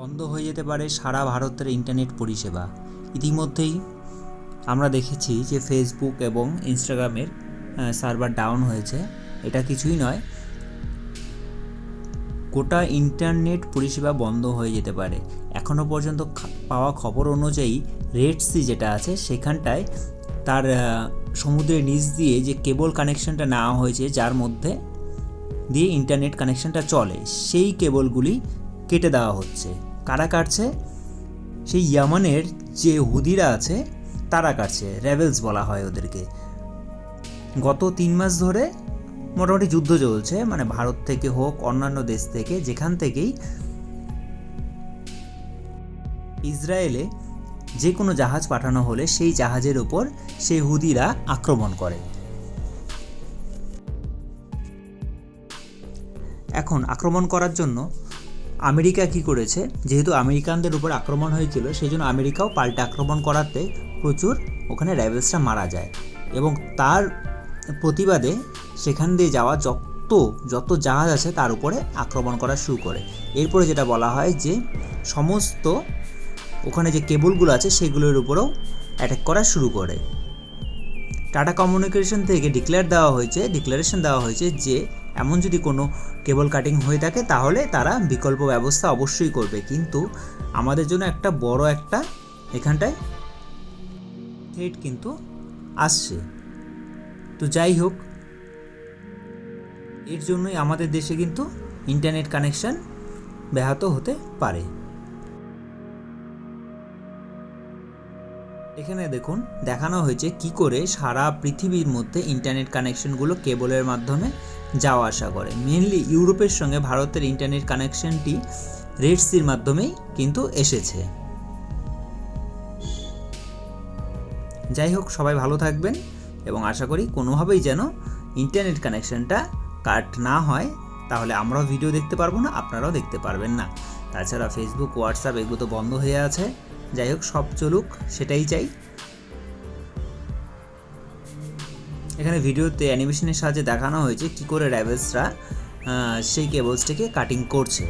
বন্ধ হয়ে যেতে পারে সারা ভারতের ইন্টারনেট পরিষেবা। ইতিমধ্যেই আমরা দেখেছি যে ফেসবুক এবং ইনস্টাগ্রামের সার্ভার ডাউন হয়েছে। এটা কিছুই নয়। গোটা ইন্টারনেট পরিষেবা বন্ধ হয়ে যেতে পারে। এখনও পর্যন্ত পাওয়া খবর অনুযায়ী রেড সি যেটা আছে, সেখানটায় তার সমুদ্রের নিচ দিয়ে যে কেবল কানেকশনটা নেওয়া হয়েছে, যার মধ্যে দিয়ে ইন্টারনেট কানেকশনটা চলে, সেই কেবলগুলি কেটে দেওয়া হচ্ছে। কারা কাটছে? সেই ইয়ামানের যে হুদিরা আছে, তারা কাটছে, রেভেলস বলা হয় ওদেরকে। গত তিন মাস ধরে মোটামুটি যুদ্ধ চলছে মানে ভারত থেকে হোক, অন্যান্য দেশ থেকে, যেখান থেকেই ইসরায়েলে যে কোনো জাহাজ পাঠানো হলে সেই জাহাজের ওপর সেই হুদিরা আক্রমণ করে। এখন আক্রমণ করার জন্য আমেরিকা কি করেছে? যেহেতু আমেরিকানদের উপর আক্রমণ হয়েছিল সেই জন্য আমেরিকাও পাল্টা আক্রমণ করাতে প্রচুর ওখানে র্যাবেলসরা মারা যায়। এবং তার প্রতিবাদে সেখান দিয়ে যাওয়া যত যত জাহাজ আছে তার উপরে আক্রমণ করা শুরু করে। এরপরে যেটা বলা হয় যে, সমস্ত ওখানে যে কেবলগুলো আছে সেগুলোর উপরেও অ্যাটাক করা শুরু করে। টাটা কমিউনিকেশন থেকে ডিক্লেয়ার দেওয়া হয়েছে ডিক্লারেশন দেওয়া হয়েছে যে এমন যদি কোনো কেবল কাটিং হয়ে থাকে, তাহলে তারা বিকল্প ব্যবস্থা অবশ্যই করবে। কিন্তু আমাদের জন্য একটা বড় একটা এখানটায় থ্রেট কিন্তু আসছে। তো যাই হোক, এর জন্যই আমাদের দেশে কিন্তু ইন্টারনেট কানেকশন ব্যাহত হতে পারে। এখানে দেখুন, দেখানো হয়েছে কি করে সারা পৃথিবীর মধ্যে ইন্টারনেট কানেকশনগুলো কেবলের মাধ্যমে যাওয়া আসা করে। মেনলি ইউরোপের সঙ্গে ভারতের ইন্টারনেট কানেকশনটি রেড সির মাধ্যমেই কিন্তু এসেছে। যাই হোক, সবাই ভালো থাকবেন এবং আশা করি কোনোভাবেই যেন ইন্টারনেট কানেকশনটা কাট না হয়, তাহলে আমরাও ভিডিও দেখতে পারব না, আপনারাও দেখতে পারবেন না। তাছাড়া ফেসবুক হোয়াটসঅ্যাপ এগুলো তো বন্ধ হয়ে আছে। যাই হোক, সব চলুক, সেটাই চাই। এখানে ভিডিওতে অ্যানিমেশনের সাহায্যে দেখানো হয়েছে কি করে র্যাভেলসরা সেই কেবলসটিকে কাটিং করছে।